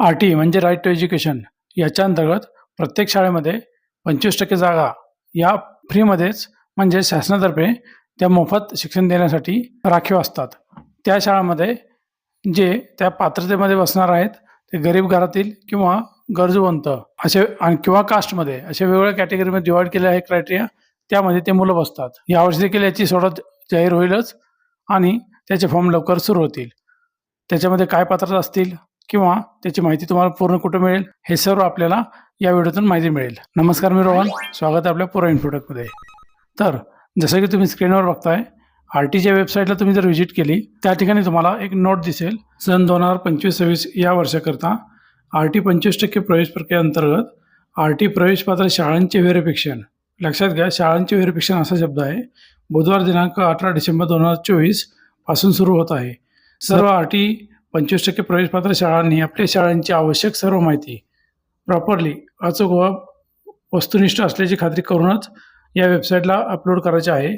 R T म्हणजे right to education याच्या अंतर्गत प्रत्येक शाळेमध्ये पंचवीस टक्के जागा या फ्रीमध्येच म्हणजे शासनातर्फे त्या मोफत शिक्षण देण्यासाठी राखीव असतात. त्या शाळांमध्ये जे त्या पात्रतेमध्ये बसणार आहेत ते गरीब घरातील किंवा गरजूवंत असे आणि किंवा कास्टमध्ये असे वेगवेगळ्या कॅटेगरीमध्ये डिवाईड केले आहे क्रायटेरिया त्यामध्ये ते मुलं बसतात. यावर्षी देखील याची सोडत जाहीर होईलच आणि त्याचे फॉर्म लवकर सुरू होतील. त्याच्यामध्ये काय पात्रता असतील? किंवा त्याची माहिती तुम्हाला पूर्ण कुठं मिळेल हे सर्व आपल्याला या व्हिडिओतून माहिती मिळेल. नमस्कार मी रोहन स्वागत आहे आपल्या पुरा इन्फोटेकमध्ये. तर जसं की तुम्ही स्क्रीनवर बघताय आर टीच्या वेबसाईटला तुम्ही जर व्हिजिट केली त्या ठिकाणी तुम्हाला एक नोट दिसेल. सन दोन हजार पंचवीस सव्वीस या वर्षाकरता आर टी पंचवीस टक्के प्रवेश प्रक्रियेअंतर्गत आर टी प्रवेश पात्र शाळांचे व्हेरिफिकेशन. लक्षात घ्या शाळांचे व्हेरिफिकेशन असा शब्द आहे. बुधवार दिनांक अठरा डिसेंबर दोन हजार चोवीसपासून सुरू होत आहे. सर्व आर टी पंचवीस टक्के प्रवेशपात्र शाळांनी आपल्या शाळांची आवश्यक सर्व माहिती प्रॉपरली अचूक व वस्तुनिष्ठ असल्याची खात्री करूनच या वेबसाईटला अपलोड करायची आहे.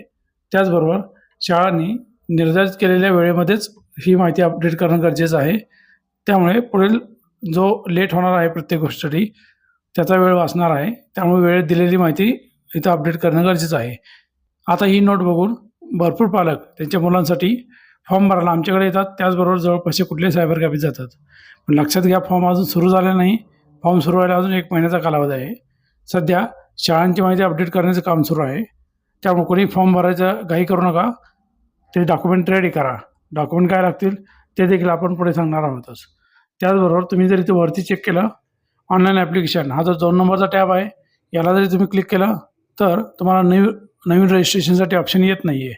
त्याचबरोबर शाळांनी निर्धारित केलेल्या वेळेमध्येच ही माहिती अपडेट करणं गरजेचं आहे. त्यामुळे पुढील जो लेट होणार आहे प्रत्येक गोष्टीसाठी त्याचा वेळ वाचणार आहे. त्यामुळे वेळेत दिलेली माहिती इथं अपडेट करणं गरजेचं आहे. आता ही नोट बघून भरपूर पालक त्यांच्या मुलांसाठी फॉर्म भरायला आमच्याकडे येतात. त्याचबरोबर जवळपासचे कुठले सायबर कॅफेत जातात. पण लक्षात घ्या फॉर्म अजून सुरू झाला नाही. फॉर्म सुरू व्हायला अजून एक महिन्याचा कालावधी आहे. सध्या शाळांची माहिती अपडेट करण्याचं काम सुरू आहे. त्यामुळे कोणी फॉर्म भरायचं घाई करू नका. ते डॉक्युमेंट रेडी करा. डॉक्युमेंट काय लागतील ते देखील आपण पुढे सांगणार आहोतच त्याचबरोबर तुम्ही जर इथे वरती चेक केलं ऑनलाईन ॲप्लिकेशन हा जो दोन नंबरचा टॅब आहे याला जरी तुम्ही क्लिक केलं तर तुम्हाला नवीन नवीन रजिस्ट्रेशनसाठी ऑप्शन येत नाही आहे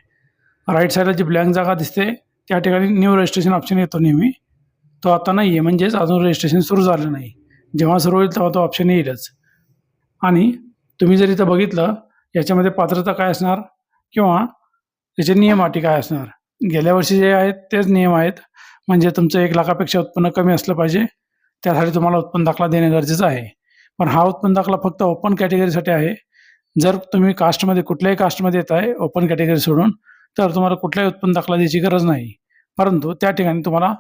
राईट साईडला जी ब्लँक जागा दिसते त्या ठिकाणी न्यू रजिस्ट्रेशन ऑप्शन येतो नेहमी. तो आता नाही आहे म्हणजेच अजून रजिस्ट्रेशन सुरू झालं नाही. जेव्हा सुरू होईल तेव्हा तो ऑप्शन येईलच. आणि तुम्ही जर इथं बघितलं याच्यामध्ये पात्रता काय असणार? किंवा त्याचे नियम अटी काय असणार? गेल्या वर्षी जे आहेत तेच नियम आहेत. म्हणजे तुमचं एक लाखापेक्षा उत्पन्न कमी असलं पाहिजे. त्यासाठी तुम्हाला उत्पन्न दाखला देणे गरजेचं आहे. पण हा उत्पन्न दाखला फक्त ओपन कॅटेगरीसाठी आहे. जर तुम्ही कास्टमध्ये कुठल्याही कास्टमध्ये येत आहे ओपन कॅटेगरी सोडून तर तुम्हाला कुठलाही उत्पन्न दाखला द्यायची गरज नाही. परंतु त्या ठिकाणी तुम्हाला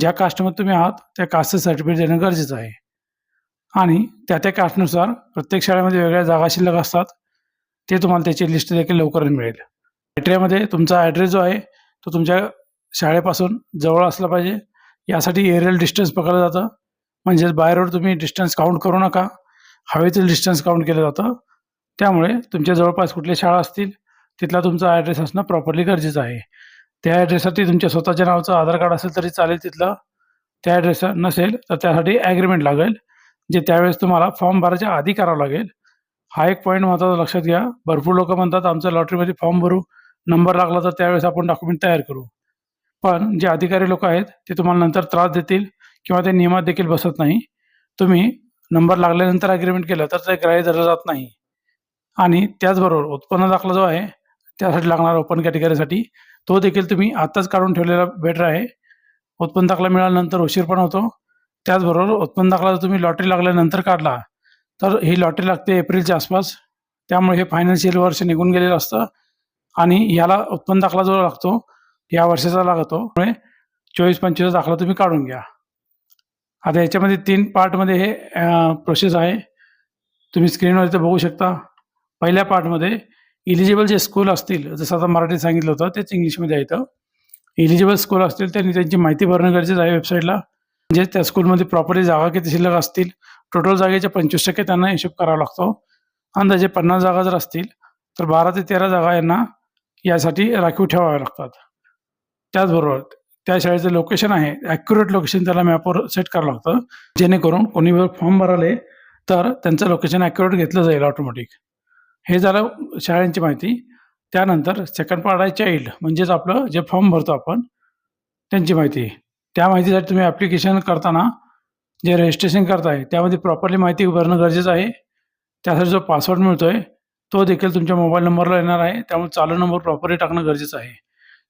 ज्या कास्टमध्ये तुम्ही आहात त्या कास्टचं सर्टिफिकेट देणं गरजेचं आहे. आणि त्या त्या कास्टनुसार प्रत्येक शाळेमध्ये वेगळ्या जागा शिल्लक असतात. ते तुम्हाला त्याची लिस्ट देखील लवकर मिळेल. क्रायटेरियामध्ये तुमचा ॲड्रेस जो आहे तो तुमच्या शाळेपासून जवळ असला पाहिजे. यासाठी एरियल डिस्टन्स पकडलं जातं. म्हणजेच बाय रोड तुम्ही डिस्टन्स काउंट करू नका. हवेतील डिस्टन्स काउंट केलं जातं. त्यामुळे तुमच्या जवळपास कुठल्या शाळा असतील तिथला तुमचा ॲड्रेस असणं प्रॉपरली गरजेचं आहे. त्या ॲड्रेससाठी तुमच्या स्वतःच्या नावाचं आधार कार्ड असेल तरी चालेल तिथलं. त्या ॲड्रेस नसेल तर त्यासाठी ॲग्रीमेंट लागेल जे त्यावेळेस तुम्हाला फॉर्म भरायच्या आधी करावं लागेल. हा एक पॉईंट महत्त्वाचा लक्षात घ्या. भरपूर लोक म्हणतात आमचं लॉटरीमध्ये फॉर्म भरू नंबर लागला तर त्यावेळेस आपण डॉक्युमेंट तयार करू. पण जे अधिकारी लोक आहेत ते तुम्हाला नंतर त्रास देतील किंवा ते नियमात देखील बसत नाही. तुम्ही नंबर लागल्यानंतर ॲग्रीमेंट केलं तर ते ग्राह्य धरलं जात नाही. आणि त्याचबरोबर उत्पन्न दाखला जो आहे त्यासाठी लागणारा ओपन कॅटेगरीसाठी तो देखील तुम्ही आत्ताच काढून ठेवलेला बेटर आहे. उत्पन्न दाखला मिळाल्यानंतर उशीर पण होतो. त्याचबरोबर उत्पन्न दाखला जर तुम्ही लॉटरी लागल्यानंतर काढला तर ही लॉटरी लागते एप्रिलच्या आसपास. त्यामुळे हे फायनान्शियल वर्ष निघून गेलेलं असतं. आणि याला उत्पन्न दाखला जो लागतो या वर्षाचा लागतो. त्यामुळे चोवीस पंचवीस दाखला तुम्ही काढून घ्या. आता याच्यामध्ये तीन पार्टमध्ये हे प्रोसेस आहे. तुम्ही स्क्रीनवर इथे बघू शकता. पहिल्या पार्टमध्ये इलिजिबल जे स्कूल असतील जसं आता मराठीत सांगितलं होतं तेच इंग्लिशमध्ये येतं इलिजिबल स्कूल असतील त्यांनी त्यांची माहिती भरणं गरजेचं आहे वेबसाईटला म्हणजे त्या स्कूलमध्ये प्रॉपरली जागा किती शिल्लक असतील टोटल जागेच्या पंचवीस टक्के त्यांना हिशोब करावा लागतो. अंदाजे पन्नास जागा जर असतील तर बारा ते तेरा जागा यांना यासाठी राखीव ठेवाव्या लागतात. त्याचबरोबर त्या शाळेचं लोकेशन आहे ॲक्युरेट लोकेशन त्याला मॅपवर सेट करावं लागतं. जेणेकरून कोणी फॉर्म भराले तर त्यांचं लोकेशन ॲक्युरेट घेतलं जाईल ऑटोमॅटिक हे झालं शाळांची माहिती. त्यानंतर सेकंड पार्ट आहे चाइल्ड म्हणजेच आपलं जे फॉर्म भरतो आपण त्यांची माहिती. त्या माहितीसाठी तुम्ही ॲप्लिकेशन करताना जे रजिस्ट्रेशन करताय त्यामध्ये प्रॉपरली माहिती भरणं गरजेचं आहे. त्यासाठी जो पासवर्ड मिळतो आहे तो देखील तुमच्या मोबाईल नंबरला येणार आहे. त्यामुळे चालू नंबर प्रॉपरली टाकणं गरजेचं आहे.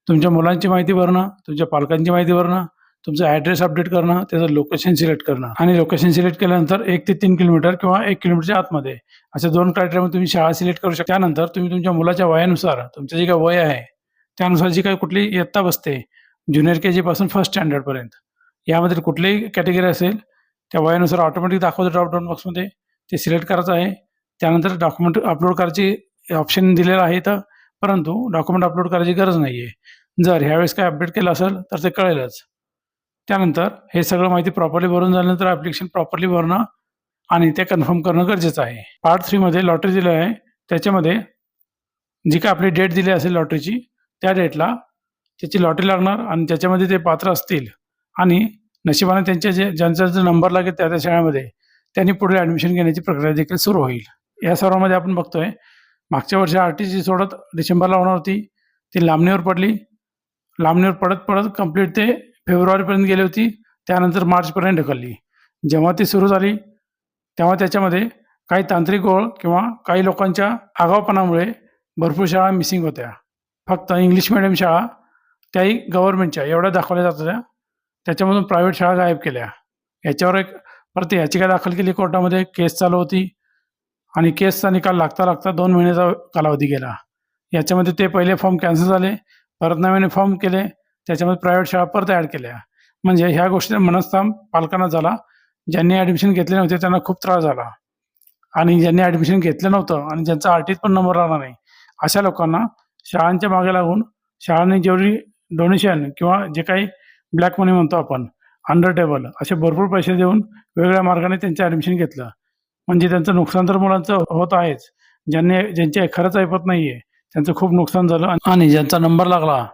तुमच्या मुलांची माहिती भरणं तुमच्या पालकांची माहिती भरणं तुमचा ॲड्रेस अपडेट करणं त्याचं लोकेशन सिलेक्ट करणं. आणि लोकेशन सिलेक्ट केल्यानंतर एक ते तीन किलोमीटर किंवा एक किलोमीटरच्या आतमध्ये अशा दोन क्रायटेरियामध्ये तुम्ही शाळा सिलेक्ट करू शकता. त्यानंतर तुम्ही तुमच्या मुलाच्या वयानुसार तुमचं जे काही वय आहे त्यानुसार जी काही कुठली इयत्ता बसते ज्युनियर के जीपासून फर्स्ट स्टँडर्डपर्यंत यामध्ये कुठलीही कॅटेगरी असेल त्या वयानुसार ऑटोमॅटिक दाखवतं ड्रॉपडाऊन बॉक्समध्ये ते सिलेक्ट करायचं आहे. त्यानंतर डॉक्युमेंट अपलोड करायची ऑप्शन दिलेलं आहे तर परंतु डॉक्युमेंट अपलोड करायची गरज नाही आहे जर ह्यावेळेस काय अपडेट केलं असेल तर ते कळेलच. त्यानंतर हे सगळं माहिती प्रॉपरली भरून झाल्यानंतर ॲप्लिकेशन प्रॉपरली भरणं आणि ते कन्फर्म करणं गरजेचं आहे. पार्ट थ्रीमध्ये लॉटरी दिलं आहे. त्याच्यामध्ये जी काय आपली डेट दिली असेल लॉटरीची त्या डेटला त्याची लॉटरी लागणार आणि त्याच्यामध्ये ते पात्र असतील. आणि नशिबाने त्यांचे जे ज्यांचा जो नंबर लागेल त्या त्या शाळेमध्ये त्यांनी पुढे ॲडमिशन घेण्याची प्रक्रिया देखील सुरू होईल. या सर्वामध्ये आपण बघतोय मागच्या वर्षी आर टी सी सोडत डिसेंबरला होणार होती. ती लांबणीवर पडली. लांबणीवर पडत पडत कंप्लीट ते फेब्रुवारीपर्यंत गेली होती त्यानंतर मार्चपर्यंत ढकलली. जेव्हा ती सुरू झाली तेव्हा त्याच्यामध्ये काही तांत्रिक ओळ किंवा काही लोकांच्या आगावपणामुळे भरपूर शाळा मिसिंग होत्या. फक्त इंग्लिश मिडियम शाळा त्याही गव्हर्नमेंटच्या एवढ्या दाखवल्या जात होत्या. त्याच्यामधून प्रायव्हेट शाळा गायब केल्या. याच्यावर एक परत याचिका दाखल केली कोर्टामध्ये केस चालू होती. आणि केसचा निकाल लागता लागता दोन महिन्याचा कालावधी गेला. याच्यामध्ये ते पहिले फॉर्म कॅन्सल झाले परत नव्याने फॉर्म केले त्याच्यामध्ये प्रायव्हेट शाळा परत ॲड केल्या. म्हणजे ह्या गोष्टीचा मनस्ताप पालकांना झाला. ज्यांनी ॲडमिशन घेतले नव्हते त्यांना खूप त्रास झाला. आणि ज्यांनी ॲडमिशन घेतलं नव्हतं आणि ज्यांचा आरटीत पण नंबर राहणार नाही अशा लोकांना शाळांच्या मागे लागून शाळांनी जेवढी डोनेशन किंवा जे काही ब्लॅक मनी म्हणतो आपण अंडर टेबल असे भरपूर पैसे देऊन वेगळ्या मार्गाने त्यांचं ॲडमिशन घेतलं. म्हणजे त्यांचं नुकसान तर मुलांचं होत आहेच. ज्यांनी ज्यांच्या खरंच ऐपत नाही आहे त्यांचं खूप नुकसान झालं आणि ज्यांचा नंबर लागला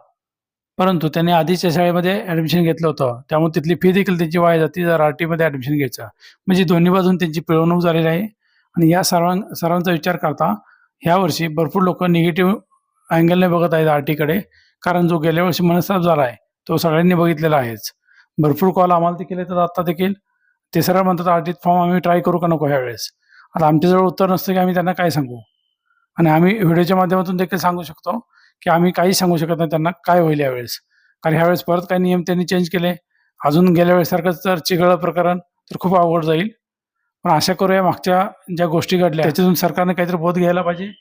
परंतु त्यांनी आधीच्या शाळेमध्ये ॲडमिशन घेतलं होतं. त्यामुळे तिथली फी देखील त्यांची वाया जाते जर आर टीमध्ये ॲडमिशन घ्यायचं. म्हणजे दोन्ही बाजून त्यांची पिळवणूक झालेली आहे. आणि या सर्वां सर्वांचा विचार करता ह्या वर्षी भरपूर लोक निगेटिव्ह अँगलने बघत आहेत आर टीकडे कारण जो गेल्या वर्षी मनस्ताप झाला आहे तो सगळ्यांनी बघितलेला आहेच. भरपूर कॉल आम्हाला देखील येतात आत्ता आता देखील. ते सरळ म्हणतात आर टीत फॉर्म आम्ही ट्राय करू का नको ह्यावेळेस? आता आमच्याजवळ उत्तर नसतं की आम्ही त्यांना काय सांगू. आणि आम्ही व्हिडिओच्या माध्यमातून देखील सांगू शकतो. की आम्ही काही सांगू शकत नाही त्यांना काय होईल यावेळेस. कारण ह्यावेळेस परत काही नियम त्यांनी चेंज केले. अजून गेल्या वेळेसारखं तर चिघळ प्रकरण तर खूप अवघड जाईल. पण आशा करूया मागच्या ज्या गोष्टी घडल्या त्याच्यातून सरकारने काहीतरी बोध घ्यायला पाहिजे.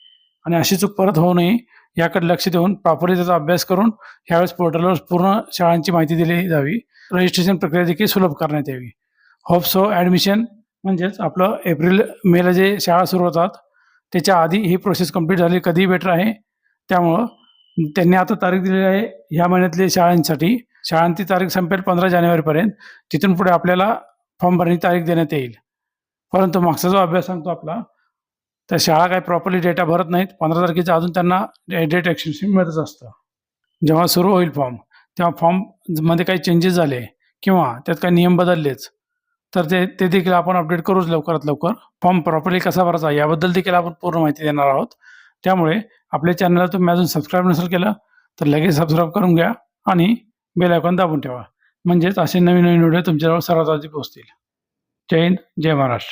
आणि अशी चूक परत होऊ नये याकडे लक्ष देऊन प्रॉपरली त्याचा अभ्यास करून ह्यावेळेस पोर्टलवर पूर्ण शाळांची माहिती दिली जावी. रजिस्ट्रेशन प्रक्रिया देखील सुलभ करण्यात यावी. होप सो ॲडमिशन म्हणजेच आपलं एप्रिल मेला जे शाळा सुरू होतात त्याच्या आधी ही प्रोसेस कंप्लीट झाली कधीही बेटर आहे. त्यामुळं त्यांनी आता तारीख दिलेली आहे ह्या महिन्यातली शाळांसाठी. शाळांची तारीख संपेल पंधरा जानेवारीपर्यंत. तिथून पुढे आपल्याला फॉर्म भरण्याची तारीख देण्यात येईल. परंतु मागचा जो अभ्यास सांगतो आपला तर शाळा काही प्रॉपरली डेटा भरत नाहीत. पंधरा तारखेचा अजून त्यांना डेट एक्सटेन्शन मिळतच असतं. जेव्हा सुरू होईल फॉर्म तेव्हा फॉर्ममध्ये काही चेंजेस झाले किंवा त्यात काही नियम बदललेच तर ते ते देखील आपण अपडेट करूच लवकरात लवकर. फॉर्म प्रॉपरली कसा भरायचा याबद्दल देखील आपण पूर्ण माहिती देणार आहोत. त्यामुळे आपल्या चॅनलला तुम्ही अजून सबस्क्राईब नसेल केलं तर लगेच सबस्क्राईब करून घ्या आणि बेल आयकॉन दाबून ठेवा. म्हणजेच असे नवीन नवीन व्हिडिओ तुमच्याजवळ सर्वात आधी पोहोचतील. जय हिंद जय महाराष्ट्र.